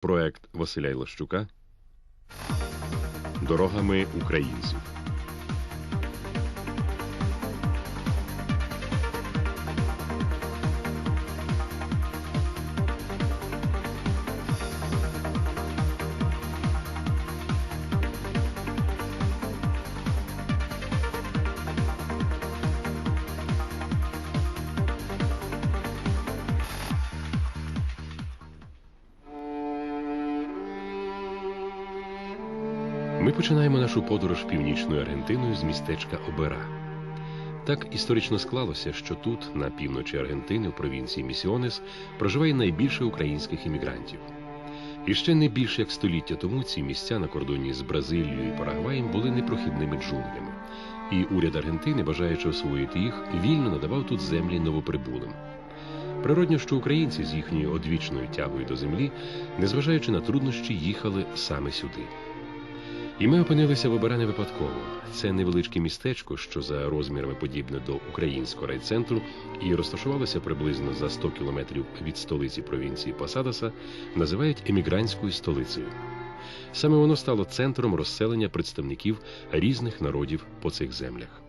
Проект Василя Ілощука Дорогами українців. Північною Аргентиною з містечка Обера. Так історично склалося, що тут, на півночі Аргентини, в провінції Місіонес, проживає найбільше українських іммігрантів. І ще не більше як століття тому ці місця на кордоні з Бразилією і Парагваєм були непрохідними джунглями. І уряд Аргентини, бажаючи освоїти їх, вільно надавав тут землі новоприбулим. Природньо, що українці з їхньою одвічною тягою до землі, незважаючи на труднощі, їхали саме сюди. І ми опинилися в Обера не випадково. Це невеличке містечко, що за розмірами подібне до українського райцентру, і розташувалося приблизно за 100 кілометрів від столиці провінції Пасадаса, називають емігрантською столицею. Саме воно стало центром розселення представників різних народів по цих землях.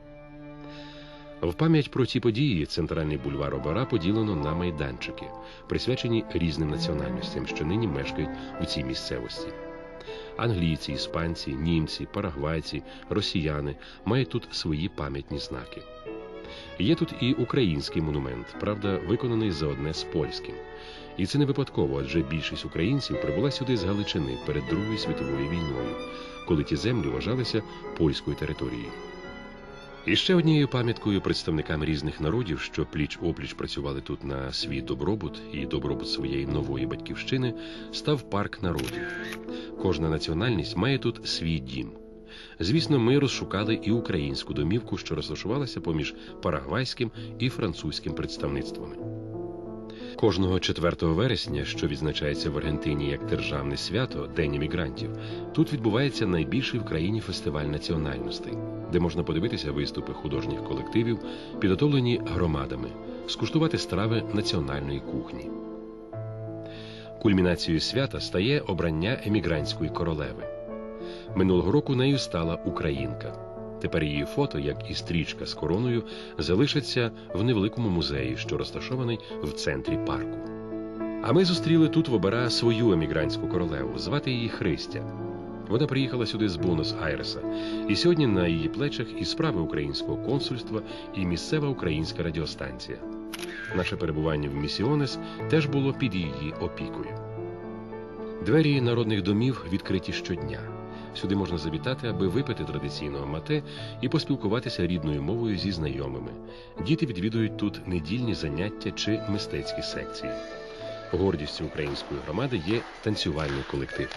В пам'ять про ці події центральний бульвар Обера поділено на майданчики, присвячені різним національностям, що нині мешкають у цій місцевості. Англійці, іспанці, німці, парагвайці, росіяни мають тут свої пам'ятні знаки. Є тут і український монумент, правда, виконаний за одне з польським. І це не випадково, адже більшість українців прибула сюди з Галичини перед Другою світовою війною, коли ті землі вважалися польською територією. І ще однією пам'яткою представникам різних народів, що пліч опліч працювали тут на свій добробут і добробут своєї нової батьківщини, став парк народів. Кожна національність має тут свій дім. Звісно, ми розшукали і українську домівку, що розташувалася поміж парагвайським і французьким представництвами. Кожного 4 вересня, що відзначається в Аргентині як державне свято День емігрантів, тут відбувається найбільший в країні фестиваль національностей, де можна подивитися виступи художніх колективів, підготовлені громадами, скуштувати страви національної кухні. Кульмінацією свята стає обрання емігрантської королеви. Минулого року нею стала українка. Тепер її фото, як і стрічка з короною, залишаться в невеликому музеї, що розташований в центрі парку. А ми зустріли тут в Обера свою емігрантську королеву, звати її Христя. Вона приїхала сюди з Бонус-Айреса, і сьогодні на її плечах і справи українського консульства, і місцева українська радіостанція. Наше перебування в Місіонес теж було під її опікою. Двері народних домів відкриті щодня. Сюди можна завітати, аби випити традиційного мате і поспілкуватися рідною мовою зі знайомими. Діти відвідують тут недільні заняття чи мистецькі секції. Гордістю української громади є танцювальний колектив.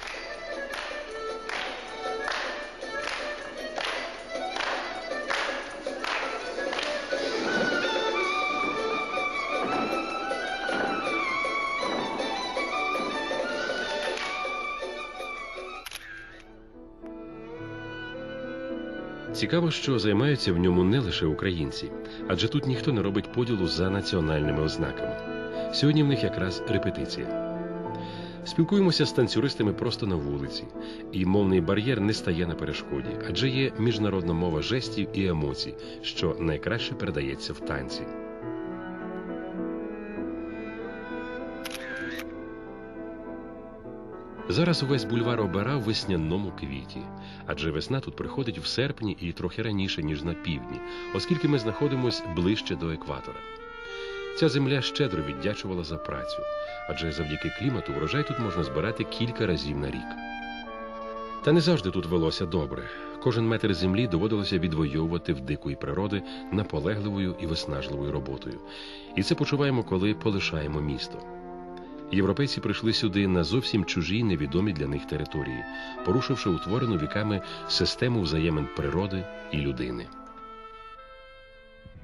Цікаво, що займаються в ньому не лише українці, адже тут ніхто не робить поділу за національними ознаками. Сьогодні в них якраз репетиція. Спілкуємося з танцюристами просто на вулиці, і мовний бар'єр не стає на перешкоді, адже є міжнародна мова жестів і емоцій, що найкраще передається в танці. Зараз увесь бульвар обера в весняному квіті, адже весна тут приходить в серпні і трохи раніше, ніж на півдні, оскільки ми знаходимося ближче до екватора. Ця земля щедро віддячувала за працю, адже завдяки клімату врожай тут можна збирати кілька разів на рік. Та не завжди тут велося добре. Кожен метр землі доводилося відвоювати в дикої природи наполегливою і виснажливою роботою. І це почуваємо, коли полишаємо місто. Європейці прийшли сюди на зовсім чужі невідомі для них території, порушивши утворену віками систему взаємин природи і людини.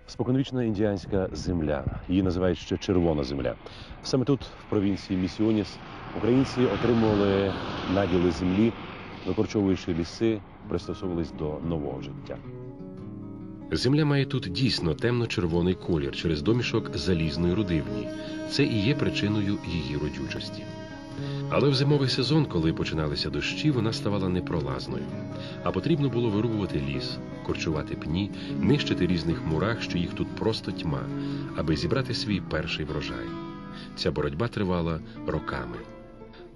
Споконвічна індіанська земля, її називають ще червона земля. Саме тут, в провінції Місіоніс, українці отримували наділи землі, викорчовуючи ліси, пристосовувались до нового життя. Земля має тут дійсно темно-червоний колір через домішок залізної руди в ній. Це і є причиною її родючості. Але в зимовий сезон, коли починалися дощі, вона ставала непролазною. А потрібно було вирубувати ліс, корчувати пні, нищити різних мурах, що їх тут просто тьма, аби зібрати свій перший врожай. Ця боротьба тривала роками.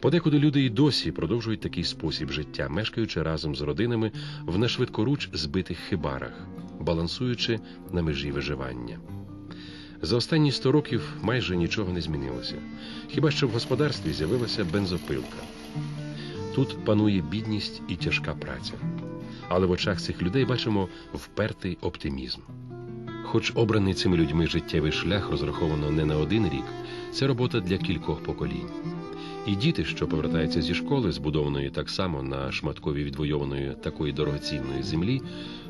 Подекуди люди і досі продовжують такий спосіб життя, мешкаючи разом з родинами в нешвидкоруч збитих хибарах, балансуючи на межі виживання. За останні 100 років майже нічого не змінилося. Хіба що в господарстві з'явилася бензопилка. Тут панує бідність і тяжка праця. Але в очах цих людей бачимо впертий оптимізм. Хоч обраний цими людьми життєвий шлях розраховано не на один рік, це робота для кількох поколінь. І діти, що повертаються зі школи, збудованої так само на шматкові відвойованої такої дорогоцінної землі,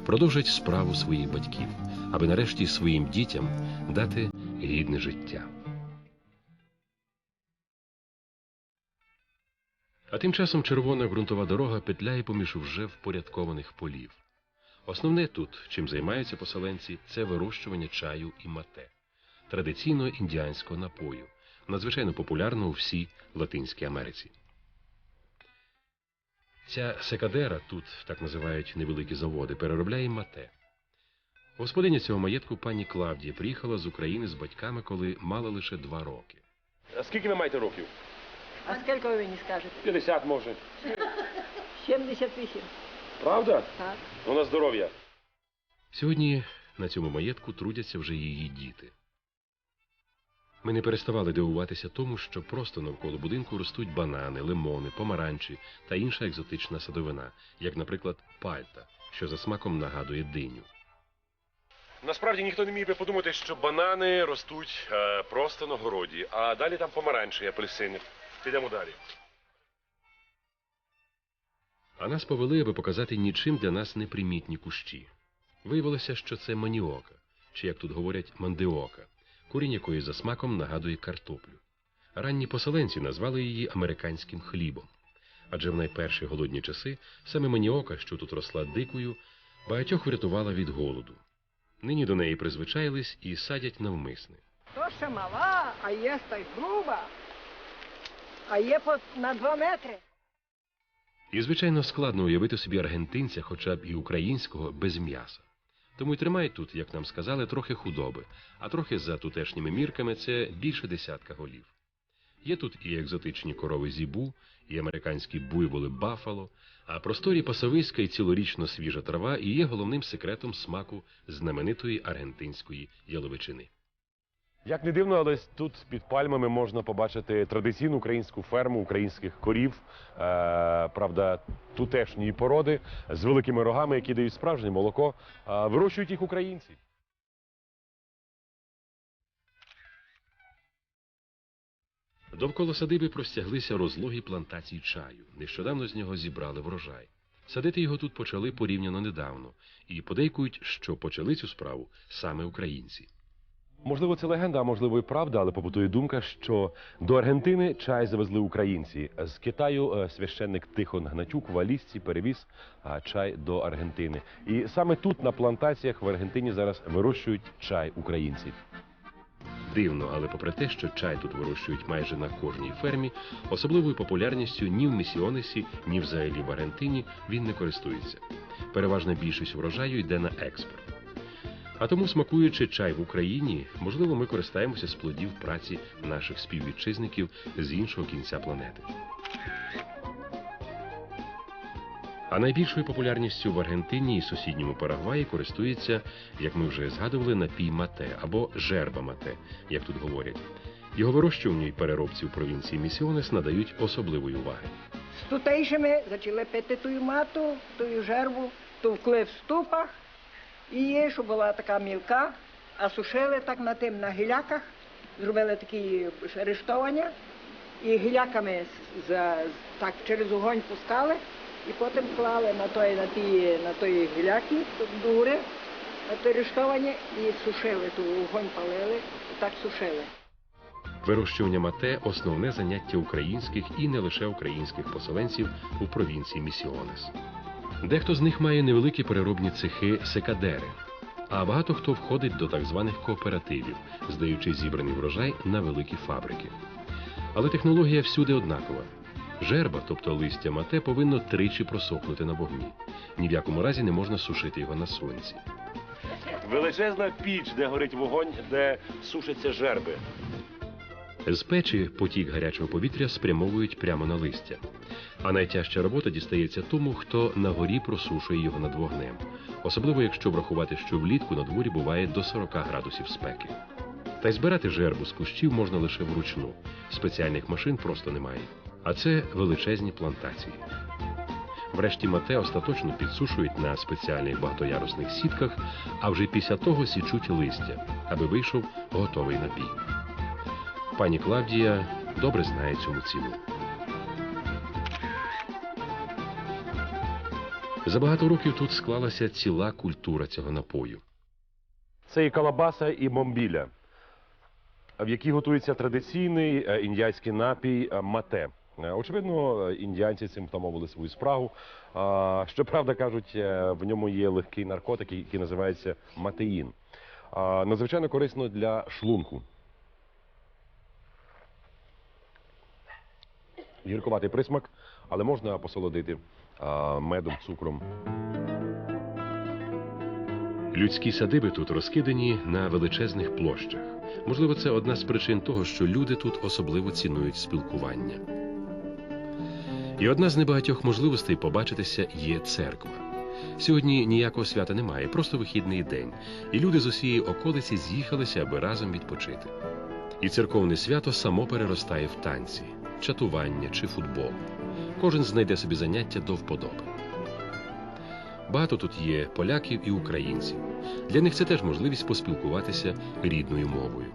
продовжать справу своїх батьків, аби нарешті своїм дітям дати гідне життя. А тим часом червона ґрунтова дорога петляє поміж вже впорядкованих полів. Основне тут, чим займаються поселенці, це вирощування чаю і мате, традиційного індіанського напою, надзвичайно популярного у всій Латинській Америці. Ця секадера, тут так називають невеликі заводи, переробляє мате. Господиня цього маєтку пані Клавдія приїхала з України з батьками, коли мала лише два роки. А скільки ви маєте років? А скільки ви мені скажете? 50, може. 78. Правда? Так. Ну, на здоров'я. Сьогодні на цьому маєтку трудяться вже її діти. Ми не переставали дивуватися тому, що просто навколо будинку ростуть банани, лимони, помаранчі та інша екзотична садовина, як, наприклад, пальта, що за смаком нагадує диню. Насправді ніхто не міг би подумати, що банани ростуть е, просто на городі, а далі там помаранчі, апельсини. Підемо далі. А нас повели, аби показати нічим для нас непримітні кущі. Виявилося, що це маніока, чи як тут говорять, мандиока, курінь якої за смаком нагадує картоплю. Ранні поселенці назвали її американським хлібом. Адже в найперші голодні часи саме маніока, що тут росла дикою, багатьох врятувала від голоду. Нині до неї призвичаїлись і садять навмисне. То ще мала, а є та й груба. А є по, на 2 метри. І, звичайно, складно уявити собі аргентинця, хоча б і українського, без м'яса. Тому й тримай тут, як нам сказали, трохи худоби, а трохи за тутешніми мірками це більше десятка голів. Є тут і екзотичні корови зібу, і американські буйволи бафало, а просторі пасовиська і цілорічно свіжа трава і є головним секретом смаку знаменитої аргентинської яловичини. Як не дивно, але тут під пальмами можна побачити традиційну українську ферму українських корів, е, правда, тутешньої породи з великими рогами, які дають справжнє молоко. Е, вирощують їх українці. Довкола садиби простяглися розлогі плантації чаю. Нещодавно з нього зібрали врожай. Садити його тут почали порівняно недавно, і подейкують, що почали цю справу саме українці. Можливо, це легенда, а можливо і правда, але побутує думка, що до Аргентини чай завезли українці. З Китаю е, священник Тихон Гнатюк в Алісці перевіз чай до Аргентини. І саме тут, на плантаціях в Аргентині, зараз вирощують чай українці. Дивно, але попри те, що чай тут вирощують майже на кожній фермі, особливою популярністю ні в Місіонесі, ні взагалі в Аргентині він не користується. Переважна більшість врожаю йде на експорт. А тому, смакуючи чай в Україні, можливо, ми користаємося з плодів праці наших співвітчизників з іншого кінця планети. А найбільшою популярністю в Аргентині і сусідньому Парагваї користується, як ми вже згадували, напій мате або жерба мате, як тут говорять. Його вирощуванню і переробці в провінції Місіонес надають особливої уваги. З тутейшими почали пити ту мату, ту жерву, товкли в ступах. І її, щоб була така мілка, а сушили так на тим на гіляках, зробили такі рештування, і гіляками за, так через огонь пускали, і потім клали на той, на ті, на той гіляки до гори, на той рештовані, і сушили, ту огонь палили, і так сушили. Вирощування мате основне заняття українських і не лише українських поселенців у провінції Місіонес. Дехто з них має невеликі переробні цехи секадери, а багато хто входить до так званих кооперативів, здаючи зібраний врожай на великі фабрики. Але технологія всюди однакова. Жерба, тобто листя мате, повинно тричі просохнути на вогні. Ні в якому разі не можна сушити його на сонці. Величезна піч, де горить вогонь, де сушаться жерби. З печі потік гарячого повітря спрямовують прямо на листя. А найтяжча робота дістається тому, хто на горі просушує його над вогнем, особливо якщо врахувати, що влітку на дворі буває до 40 градусів спеки. Та й збирати жербу з кущів можна лише вручну. Спеціальних машин просто немає. А це величезні плантації. Врешті мате остаточно підсушують на спеціальних багатоярусних сітках, а вже після того січуть листя, аби вийшов готовий напій. Пані Клавдія добре знає цьому ціну. За багато років тут склалася ціла культура цього напою. Це і калабаса, і момбіля, в якій готується традиційний е, індійський напій е, мате. Е, Очевидно, індіанці цим втамовили свою спрагу. А, Щоправда, кажуть, в ньому є легкий наркотик, який називається матеїн. Надзвичайно корисно для шлунку. Гіркуватий присмак, але можна посолодити медом, цукром. Людські садиби тут розкидані на величезних площах. Можливо, це одна з причин того, що люди тут особливо цінують спілкування. І одна з небагатьох можливостей побачитися є церква. Сьогодні ніякого свята немає, просто вихідний день, і люди з усієї околиці з'їхалися, аби разом відпочити. І церковне свято само переростає в танці, чатування чи футбол. Кожен знайде собі заняття до вподоби. Багато тут є поляків і українців. Для них це теж можливість поспілкуватися рідною мовою.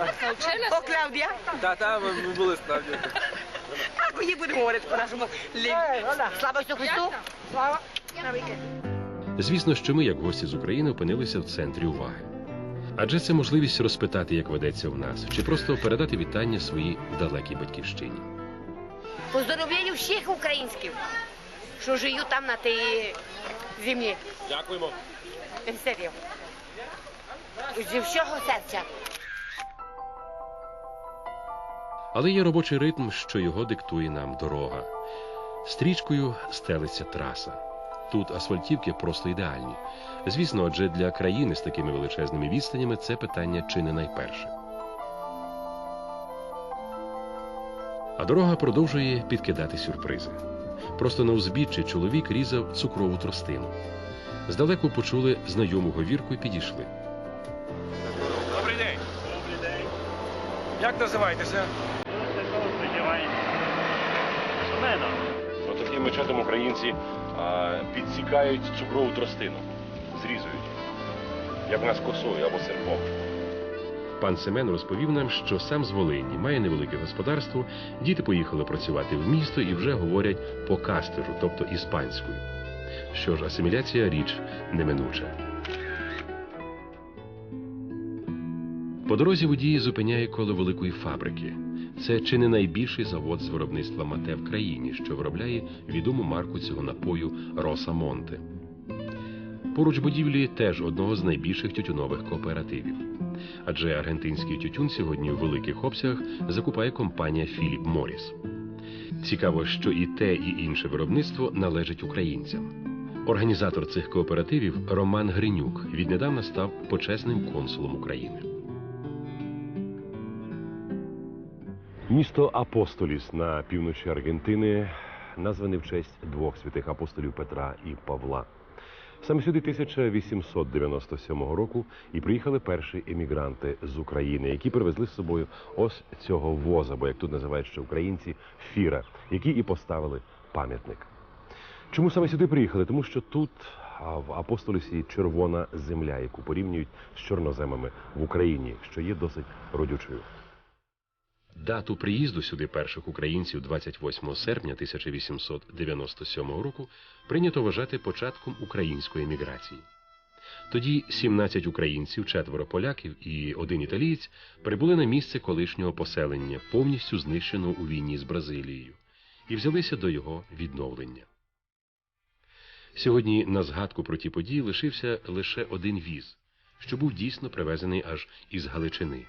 О, Клавдія, Та, та, ми були справді. так мені будемо говорити по нашому лі... Слава Ісусу Христу! Слава! Звісно, що ми, як гості з України, опинилися в центрі уваги. Адже це можливість розпитати, як ведеться в нас, чи просто передати вітання своїй далекій батьківщині. Поздоровляю всіх українців, що живуть там на тій землі. Дякуємо. Серйозно. Зі всього серця. Але є робочий ритм, що його диктує нам дорога. Стрічкою стелиться траса. Тут асфальтівки просто ідеальні. Звісно, адже для країни з такими величезними відстанями це питання чи не найперше. А дорога продовжує підкидати сюрпризи. Просто на узбіччі чоловік різав цукрову тростину. Здалеку почули знайому говірку і підійшли. Добрий день. Як називаєтеся? От таким мечетом українці підсікають цукрову тростину, зрізують. Як в нас косою або серпом. Пан Семен розповів нам, що сам з Волині має невелике господарство, діти поїхали працювати в місто і вже говорять по кастежу, тобто іспанською. Що ж, асиміляція річ неминуча. По дорозі водії зупиняє коло великої фабрики. Це чи не найбільший завод з виробництва мате в країні, що виробляє відому марку цього напою Роса Монте. Поруч будівлі теж одного з найбільших тютюнових кооперативів. Адже аргентинський тютюн сьогодні в великих обсягах закупає компанія Філіп Моріс. Цікаво, що і те, і інше виробництво належить українцям. Організатор цих кооперативів Роман Гринюк віднедавна став почесним консулом України. Місто Апостоліс на півночі Аргентини назване в честь двох святих апостолів Петра і Павла. Саме сюди 1897 року і приїхали перші емігранти з України, які привезли з собою ось цього воза, бо як тут називають ще українці, фіра, які і поставили пам'ятник. Чому саме сюди приїхали? Тому що тут в Апостолісі червона земля, яку порівнюють з чорноземами в Україні, що є досить родючою. Дату приїзду сюди перших українців 28 серпня 1897 року прийнято вважати початком української еміграції. Тоді 17 українців, четверо поляків і один італієць прибули на місце колишнього поселення, повністю знищеного у війні з Бразилією, і взялися до його відновлення. Сьогодні на згадку про ті події лишився лише один віз, що був дійсно привезений аж із Галичини.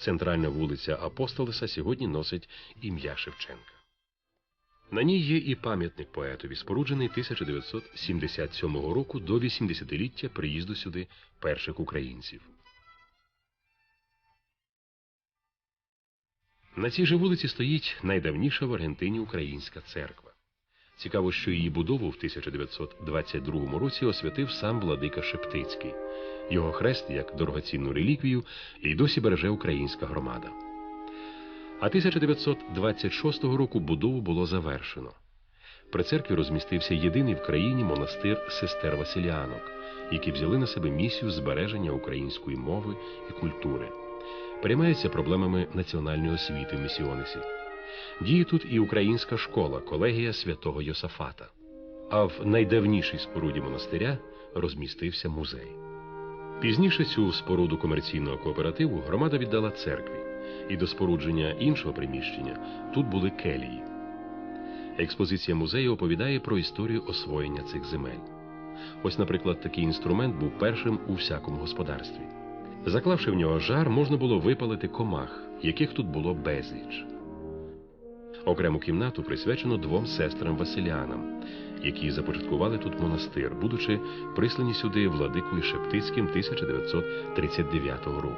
Центральна вулиця Апостолеса сьогодні носить ім'я Шевченка. На ній є і пам'ятник поетові, споруджений 1977 року до 80-ліття приїзду сюди перших українців. На цій же вулиці стоїть найдавніша в Аргентині українська церква. Цікаво, що її будову в 1922 році освятив сам владика Шептицький. Його хрест, як дорогоцінну реліквію, і досі береже українська громада. А 1926 року будову було завершено. При церкві розмістився єдиний в країні монастир сестер Василіанок, які взяли на себе місію збереження української мови і культури. Переймаються проблемами національної освіти в місіонесі. Діє тут і українська школа, колегія святого Йосафата. А в найдавнішій споруді монастиря розмістився музей. Пізніше цю споруду комерційного кооперативу громада віддала церкві, і до спорудження іншого приміщення тут були келії. Експозиція музею оповідає про історію освоєння цих земель. Ось, наприклад, такий інструмент був першим у всякому господарстві. Заклавши в нього жар, можна було випалити комах, яких тут було безліч. Окрему кімнату присвячено двом сестрам Василіанам, які започаткували тут монастир, будучи прислані сюди владикою Шептицьким 1939 року.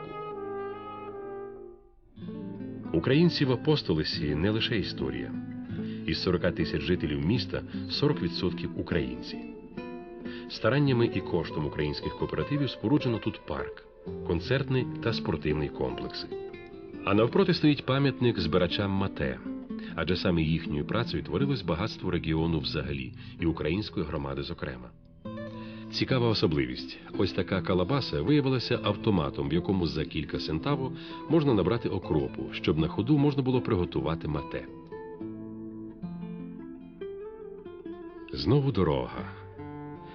Українці в апостолесі не лише історія. Із 40 тисяч жителів міста 40% українці. Стараннями і коштом українських кооперативів споруджено тут парк, концертний та спортивний комплекси. А навпроти стоїть пам'ятник збирачам Мате, адже саме їхньою працею творилось багатство регіону взагалі і української громади зокрема. Цікава особливість: ось така калабаса виявилася автоматом, в якому за кілька центаво можна набрати окропу, щоб на ходу можна було приготувати мате. Знову дорога.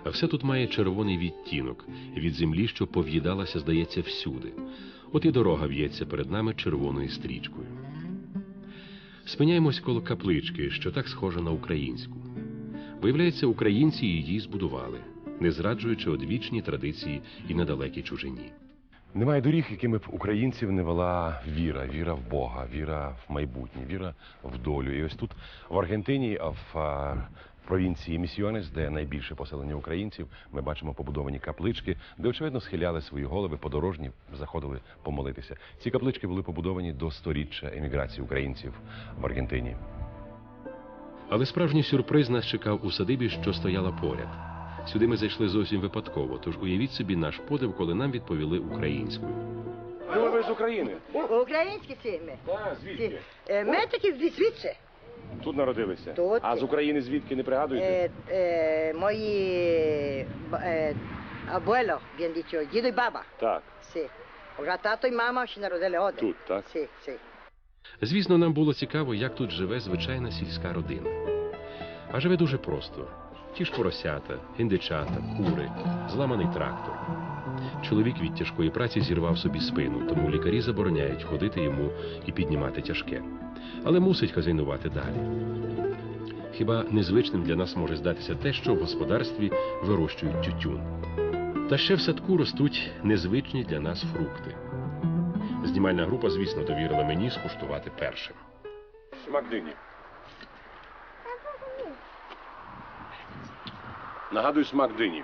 А все тут має червоний відтінок від землі, що пов'їдалася, здається, всюди. От і дорога в'ється перед нами червоною стрічкою. Спиняємось коло каплички, що так схожа на українську. Виявляється, українці її збудували, не зраджуючи одвічні традиції і недалекі чужині. Немає доріг, якими б українців не вела віра, віра в Бога, віра в майбутнє, віра в долю. І ось тут в Аргентині, а в провінції Місіонес, де найбільше поселення українців, ми бачимо побудовані каплички, де очевидно схиляли свої голови подорожні, заходили помолитися. Ці каплички були побудовані до сторіччя еміграції українців в Аргентині. Але справжній сюрприз нас чекав у садибі, що стояла поряд. Сюди ми зайшли зовсім випадково, тож уявіть собі наш подив, коли нам відповіли українською. Ну, ви з України? Українські ці ми. Так, Ці. Е, Ми такі звідси. Тут народилися. Тут. А з України звідки не пригадуєте? Е, е, мої е, абуело, він дічо, дідо й баба. Так. Сі. Вже тато й мама ще народили один. Тут, так? Сі, сі. Звісно, нам було цікаво, як тут живе звичайна сільська родина. А живе дуже просто: ті ж поросята, індичата, кури, зламаний трактор. Чоловік від тяжкої праці зірвав собі спину, тому лікарі забороняють ходити йому і піднімати тяжке. Але мусить хазяйнувати далі. Хіба незвичним для нас може здатися те, що в господарстві вирощують тютюн. Та ще в садку ростуть незвичні для нас фрукти. Знімальна група, звісно, довірила мені скуштувати першим. Смак дині. Нагадую смак дині.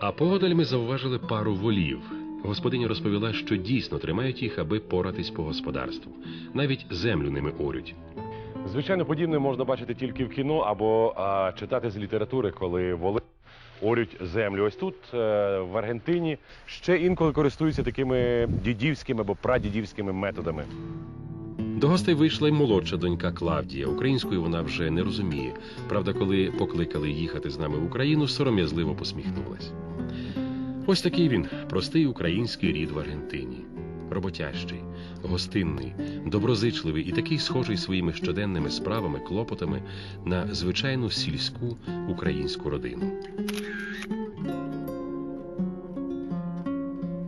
А подаль ми зауважили пару волів. Господиня розповіла, що дійсно тримають їх, аби поратись по господарству. Навіть землю ними орють. Звичайно, подібне можна бачити тільки в кіно або а, читати з літератури, коли воли орють землю. Ось тут, е, в Аргентині, ще інколи користуються такими дідівськими або прадідівськими методами. До гостей вийшла й молодша донька Клавдія. Українською вона вже не розуміє. Правда, коли покликали їхати з нами в Україну, сором'язливо посміхнулась. Ось такий він, простий український рід в Аргентині. Роботящий, гостинний, доброзичливий і такий схожий своїми щоденними справами, клопотами на звичайну сільську українську родину.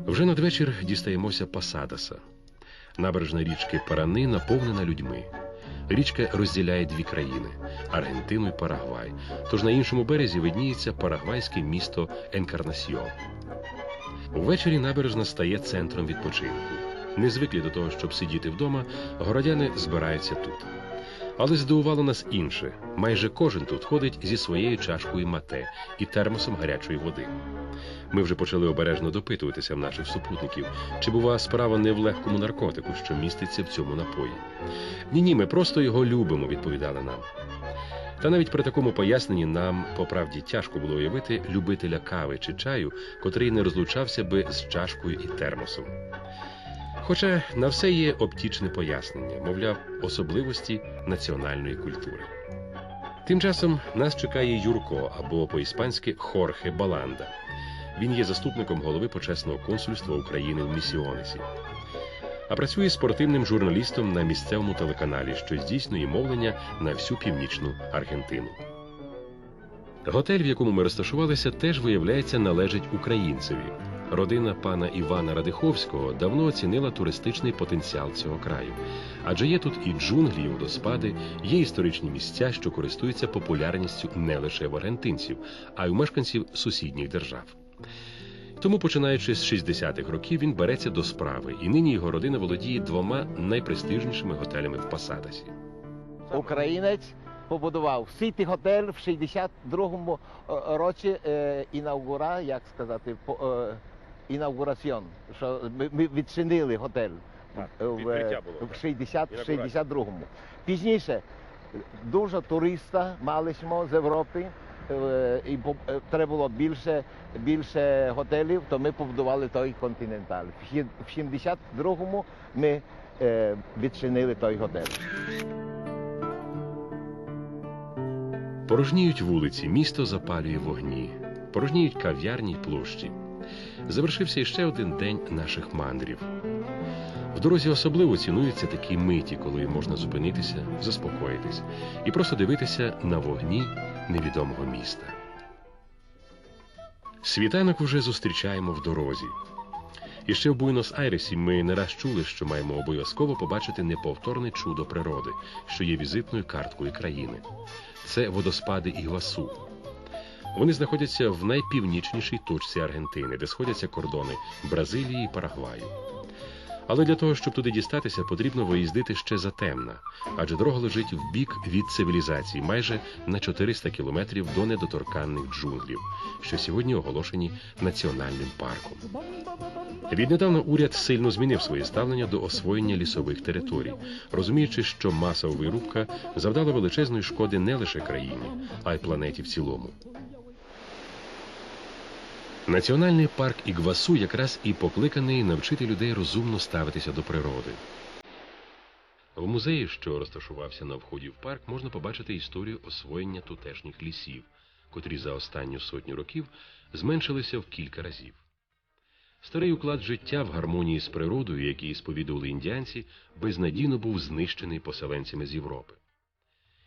Вже надвечір дістаємося Пасадаса. Набережна річки Парани наповнена людьми. Річка розділяє дві країни Аргентину і Парагвай. Тож на іншому березі видніється парагвайське місто Енкарнасьйон. Ввечері набережна стає центром відпочинку. Не звиклі до того, щоб сидіти вдома, городяни збираються тут. Але здивувало нас інше: майже кожен тут ходить зі своєю чашкою мате і термосом гарячої води. Ми вже почали обережно допитуватися в наших супутників, чи бува справа не в легкому наркотику, що міститься в цьому напої. Ні, ні, ми просто його любимо, відповідали нам. Та навіть при такому поясненні нам по правді тяжко було уявити любителя кави чи чаю, котрий не розлучався би з чашкою і термосом. Хоча на все є оптічне пояснення, мовляв, особливості національної культури. Тим часом нас чекає Юрко або по-іспанськи Хорхе Баланда. Він є заступником голови почесного консульства України в Місіонесі. А працює спортивним журналістом на місцевому телеканалі, що здійснює мовлення на всю північну Аргентину. Готель, в якому ми розташувалися, теж виявляється належить українцеві. Родина пана Івана Радиховського давно оцінила туристичний потенціал цього краю, адже є тут і джунглі, і водоспади, є історичні місця, що користуються популярністю не лише в аргентинців, а й у мешканців сусідніх держав. Тому, починаючи з 60-х років, він береться до справи, і нині його родина володіє двома найпрестижнішими готелями в Пасадасі. Українець побудував Сіті Готель в 62-му е, році е, інаугура, як сказати, по- е, інаугураціон, що ми, ми відчинили готель Так, в, в 60, 62-му. Пізніше дуже туриста мали ми з Європи. е, І е, треба було більше, більше готелів, то ми побудували той континенталь. В 72-му ми е, відчинили той готель. Порожніють вулиці, місто запалює вогні, порожніють кав'ярні площі. Завершився іще один день наших мандрів. В дорозі особливо цінуються такі миті, коли можна зупинитися, заспокоїтись і просто дивитися на вогні невідомого міста. Світанок уже зустрічаємо в дорозі. І ще в Буенос-Айресі ми не раз чули, що маємо обов'язково побачити неповторне чудо природи, що є візитною карткою країни. Це водоспади Ігвасу. Вони знаходяться в найпівнічнішій точці Аргентини, де сходяться кордони Бразилії і Парагваю. Але для того, щоб туди дістатися, потрібно виїздити ще затемна, адже дорога лежить в бік від цивілізації, майже на 400 кілометрів до недоторканних джунглів, що сьогодні оголошені національним парком. Віднедавна уряд сильно змінив своє ставлення до освоєння лісових територій, розуміючи, що масова вирубка завдала величезної шкоди не лише країні, а й планеті в цілому. Національний парк Ігвасу якраз і покликаний навчити людей розумно ставитися до природи. В музеї, що розташувався на вході в парк, можна побачити історію освоєння тутешніх лісів, котрі за останню сотню років зменшилися в кілька разів. Старий уклад життя в гармонії з природою, який сповідували індіанці, безнадійно був знищений поселенцями з Європи.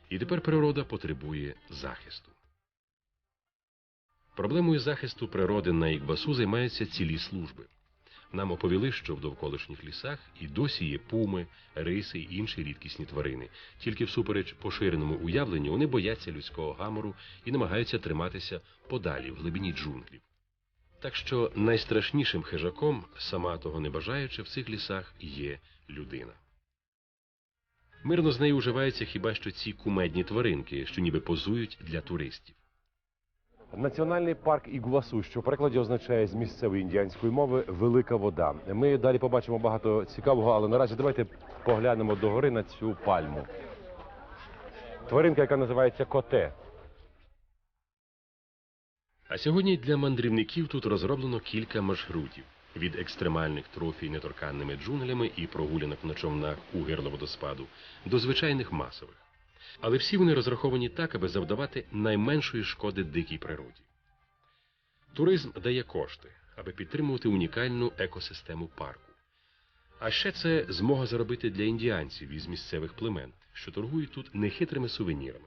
І тепер природа потребує захисту. Проблемою захисту природи на Ікбасу займаються цілі служби. Нам оповіли, що в довколишніх лісах і досі є пуми, риси й інші рідкісні тварини. Тільки всупереч поширеному уявленню вони бояться людського гамору і намагаються триматися подалі в глибині джунглів. Так що найстрашнішим хижаком, сама того не бажаючи, в цих лісах є людина. Мирно з нею уживаються хіба що ці кумедні тваринки, що ніби позують для туристів. Національний парк Ігуасу, що в перекладі означає з місцевої індіанської мови велика вода. Ми далі побачимо багато цікавого, але наразі давайте поглянемо догори на цю пальму. Тваринка, яка називається коте. А сьогодні для мандрівників тут розроблено кілька маршрутів від екстремальних трофій неторканними джунглями і прогулянок на човнах у гирло водоспаду до звичайних масових. Але всі вони розраховані так, аби завдавати найменшої шкоди дикій природі. Туризм дає кошти, аби підтримувати унікальну екосистему парку. А ще це змога заробити для індіанців із місцевих племен, що торгують тут нехитрими сувенірами.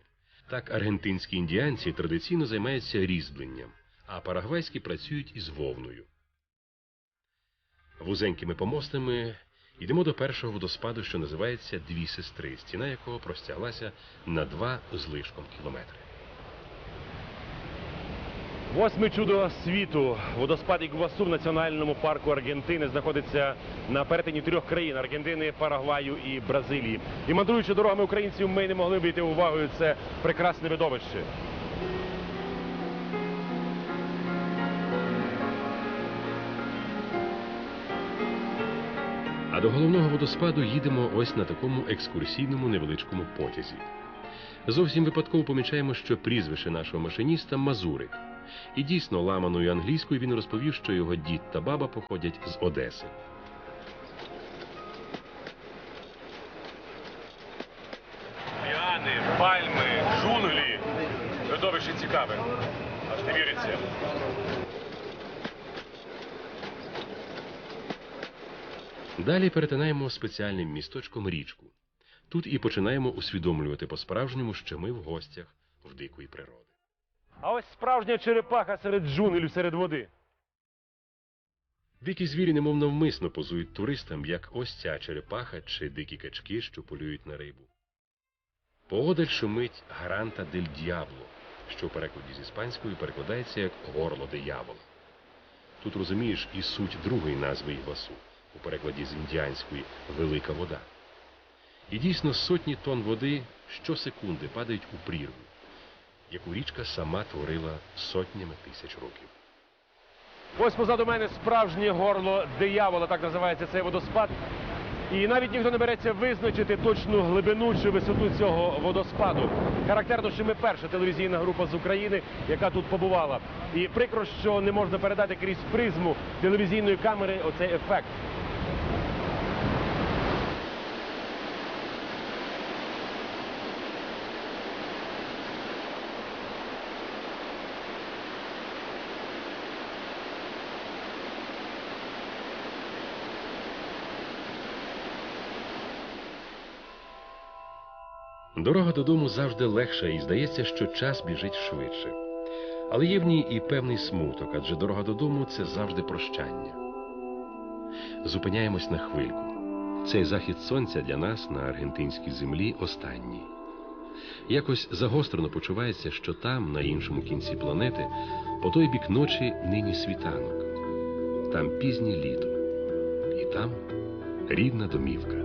Так аргентинські індіанці традиційно займаються різьбленням, а парагвайські працюють із вовною. Вузенькими помостами йдемо до першого водоспаду, що називається Дві сестри, стіна якого простяглася на два з лишком кілометри. Восьме чудо світу. Водоспад Ігвасу в національному парку Аргентини знаходиться на перетині трьох країн Аргентини, Парагваю і Бразилії. І мандруючи дорогами українців, ми не могли вийти увагою це прекрасне видовище. А до головного водоспаду їдемо ось на такому екскурсійному невеличкому потязі. Зовсім випадково помічаємо, що прізвище нашого машиніста Мазурик. І дійсно, ламаною англійською він розповів, що його дід та баба походять з Одеси. Ліани, пальми, джунглі. Видовище цікаве. Аж не віриться. Далі перетинаємо спеціальним місточком річку. Тут і починаємо усвідомлювати по-справжньому, що ми в гостях в дикої природи. А ось справжня черепаха серед джунглів, серед води. Дикі звірі немов навмисно позують туристам, як ось ця черепаха чи дикі качки, що полюють на рибу. Поодаль шумить гаранта дель д'ябло, що в перекладі з іспанської перекладається як горло диявола. Тут розумієш і суть другої назви Ігвасу, у перекладі з індіанської велика вода. І дійсно сотні тонн води щосекунди падають у прірву, яку річка сама творила сотнями тисяч років. Ось позаду мене справжнє горло диявола, так називається цей водоспад. І навіть ніхто не береться визначити точну глибину чи висоту цього водоспаду. Характерно, що ми перша телевізійна група з України, яка тут побувала. І прикро, що не можна передати крізь призму телевізійної камери оцей ефект. Дорога додому завжди легша і здається, що час біжить швидше. Але є в ній і певний смуток, адже дорога додому це завжди прощання. Зупиняємось на хвильку. Цей захід сонця для нас на аргентинській землі останній. Якось загострено почувається, що там, на іншому кінці планети, по той бік ночі нині світанок, там пізнє літо, і там рідна домівка.